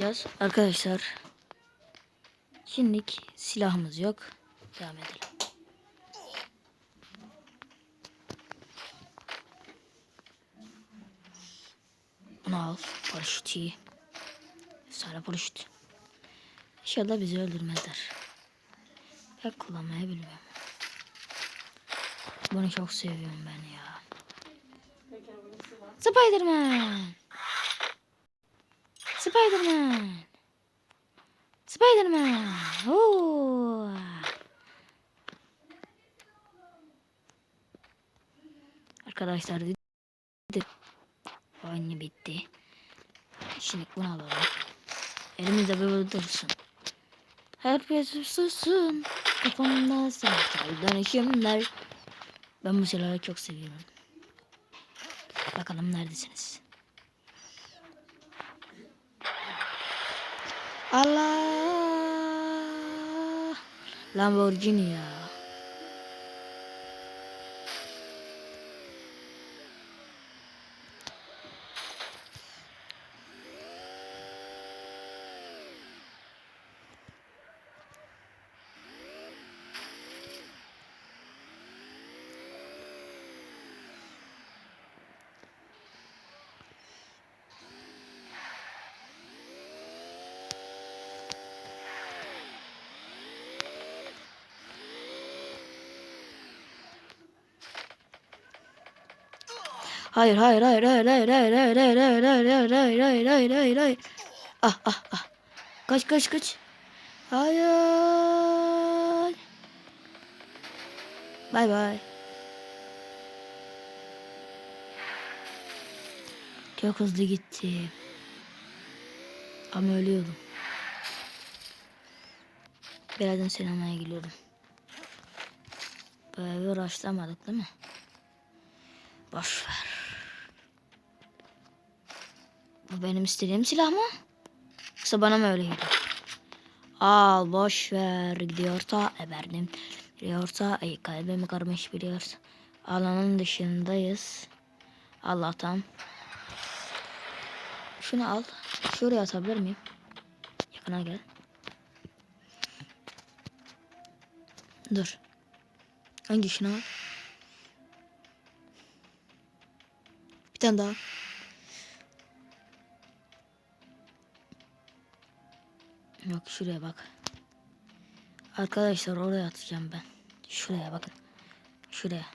Yaz. Arkadaşlar. Şimdilik silahımız yok. Devam edelim. Bunu al. Paraşütü. Sonra paraşüt. İnşallah bizi öldürmezler. Ben kullanmayı bilmiyorum. Bunu çok seviyorum ben ya. Spiderman. Spiderman. Spiderman. Oo. Arkadaşlar dedi. Oyun bitti. Şimdi bunu alalım. Elimizde böyle dursun. Herkes susun. Kafamda sensel dönüşümler. Ben bu silahı çok seviyorum. Bakalım neredesiniz? Allah! Lamborghini ya. Hayır hayır hayır hayır hayır hayır hayır hayır hayır hayır hayır hayır hayır hayır hayır hayır Ah ah ah Kaç kaç kaç Hayır Bay bay Çok hızlı gitti Ama ölüyordum Birazdan seni almaya geliyorum Bu evi uğraşlamadık değil mi? Boş ver. Benim istediğim silah mı? Yoksa bana mı öyle geliyor? Al boş ver gidiyorsa eberdim. Biliyorsa ay kalbimi karmış biliyorsa. Alanın dışındayız. Allah'tan. Şunu al. Şuraya atabilir miyim? Yakına gel. Dur. Hangi şunu al? Bir tane daha. Yok şuraya bak. Arkadaşlar oraya atacağım ben. Şuraya bakın. Şuraya.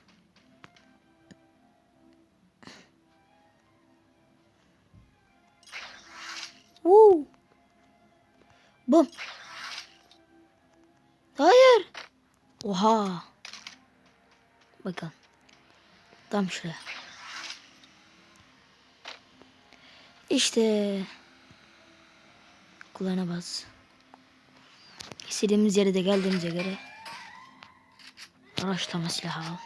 Woo. Bum. Hayır. Oha. Bakın. Tam şuraya. İşte kulağına bas. İstediğimiz yere de geldiğimize göre araçlama silahı al.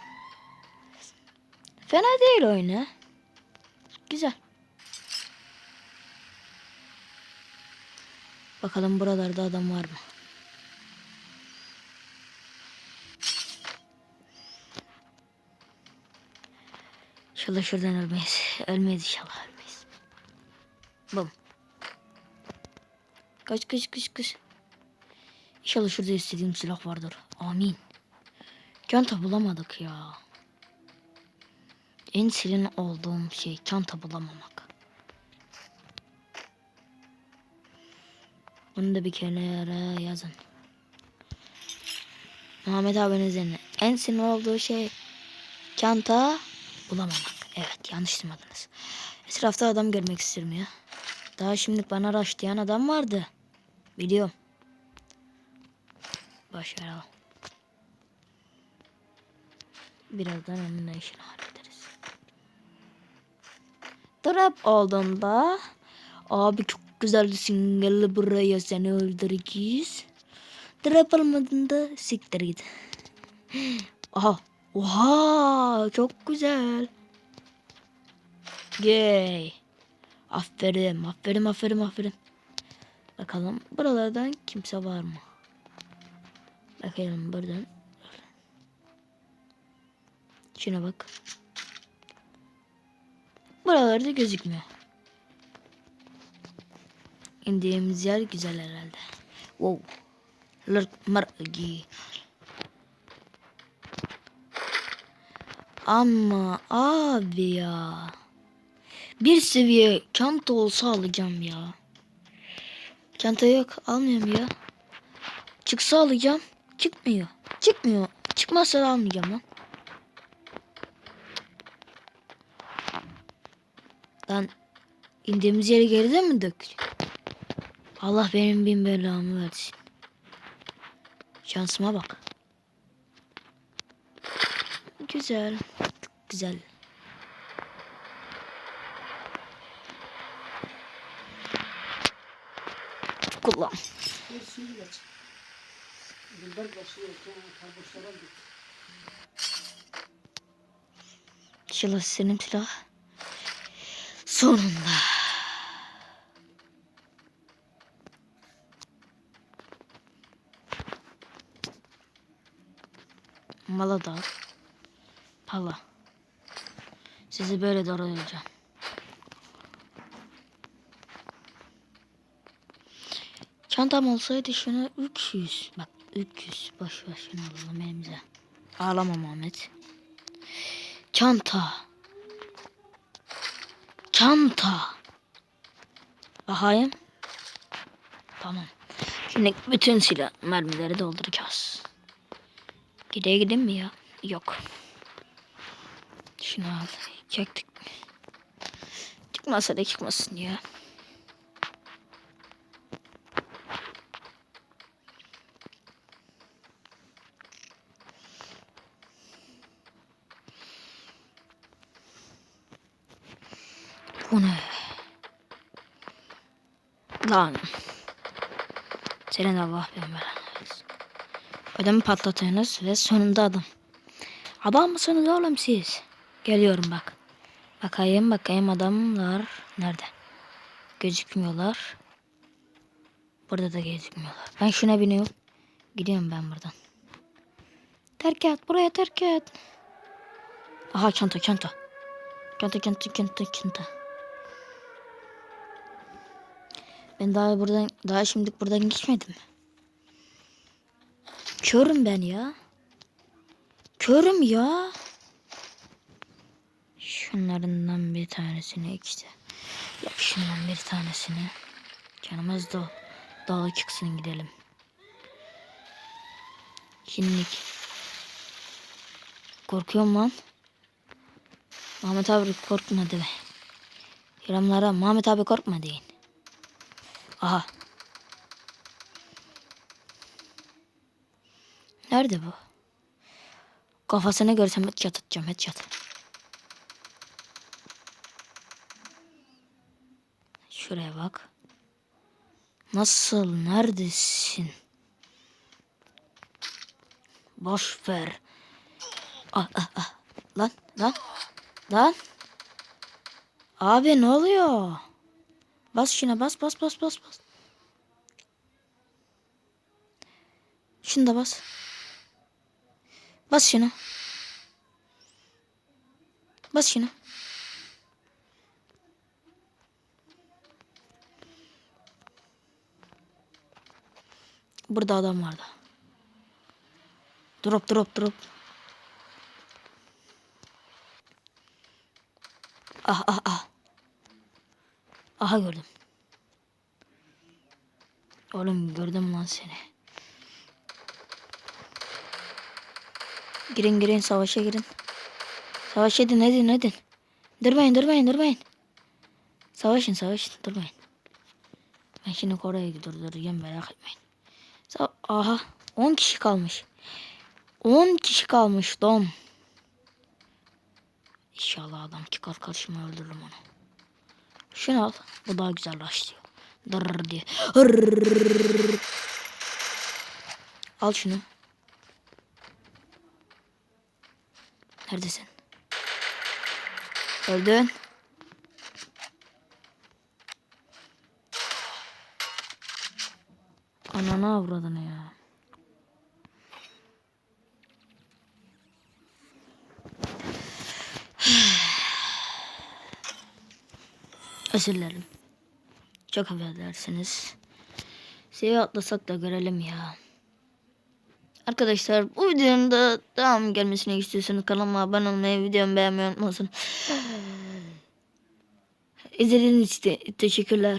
Fena değil oyunu. Güzel. Bakalım buralarda adam var mı? İnşallah şuradan ölmeyiz. Ölmeyiz inşallah ölmeyiz. Bum. Kaç kaç kaç kaç. İnşallah şurada istediğim silah vardır. Amin. Çanta bulamadık ya. En silin olduğum şey çanta bulamamak. Bunu da bir kenara yazın. Muhammed abinin üzerine en sinir olduğu şey çanta bulamamak. Evet yanlış duymadınız. Etrafta adam görmek istiyorum ya. Daha şimdi bana raşlayan adam vardı. Biliyorum. Boş ver al. Birazdan onun işini hallederiz. Trap olduğunda abi çok güzelsin gel buraya seni öldüreceğiz. Trap olmadığında siktir git. Aha. Oha çok güzel. Gay. Aferin, aferin, aferin, aferin. Bakalım buralardan kimse var mı? Bakalım buradan. Şuna bak. Buralarda gözükmüyor. indiğimiz yer güzel herhalde. Wow. Lırk mırgi. Ama abi ya. Bir seviye çanta olsa alacağım ya. Çanta yok almıyorum ya. Çıksa alacağım. Çıkmıyor. Çıkmıyor. Çıkmazsa da almayacağım lan. Lan indiğimiz yere geride mi döktük? Allah benim bin belamı versin. Şansıma bak. Güzel. Güzel. Kullan. Dilber başlıyor. Kardeşlere git. İnşallah senin silah. Sonunda. Mala da. al. Pala. Sizi böyle doğrayacağım. Çantam olsaydı şunu 300. Bak 300. Boş ver şunu alalım elimize. Ağlama Muhammed. Çanta. Çanta. Bakayım. Tamam. Şimdi bütün silah mermileri dolduracağız. Gideye gideyim mi ya? Yok. Şunu al. Çektik. Çıkmasa da çıkmasın ya. Bu ne? Lan. Senin Allah belanı. Ödümü patlatıyorsunuz ve sonunda adam. Adam mısınız oğlum siz? Geliyorum bak. Bakayım bakayım adamlar nerede? Gözükmüyorlar. Burada da gözükmüyorlar. Ben şuna biniyorum. Gidiyorum ben buradan. Terk et buraya terk et. Aha çanta çanta. Çanta çanta çanta çanta. Ben daha buradan daha şimdi buradan geçmedim. Körüm ben ya. Körüm ya. Şunlarından bir tanesini işte. Yap şundan bir tanesini. Canımız da dağa çıksın gidelim. Şimdilik. Korkuyorum lan. Mahmut abi korkma de. Yorumlara Mahmut abi korkma deyin. Aha. Nerede bu? Kafasını görsem headshot atacağım headshot. Şuraya bak. Nasıl? Neredesin? Boş ver. Ah ah ah. Lan lan. Lan. Abi ne oluyor? Bas şuna bas bas bas bas bas. Şunu da bas. Bas şuna. Bas şuna. Burada adam vardı. Drop drop drop. Ah ah ah. Aha gördüm. Oğlum gördüm lan seni. Girin girin savaşa girin. Savaş edin edin edin. Durmayın durmayın durmayın. Savaşın savaşın durmayın. Ben şimdi Kore'yi durduracağım merak etmeyin. Sa- Aha 10 kişi kalmış. 10 kişi kalmış don. İnşallah adam çıkar karşıma öldürürüm onu. Şunu al. Bu daha güzel başlıyor. Dırr diye. Hırr. Al şunu. Neredesin? Öldün. Ananı avradını ya. Özür dilerim. Çok affedersiniz. Seviye atlasak da görelim ya. Arkadaşlar bu videonun da devam gelmesini istiyorsanız kanalıma abone olmayı, videomu beğenmeyi unutmasın. İzlediğiniz için teşekkürler.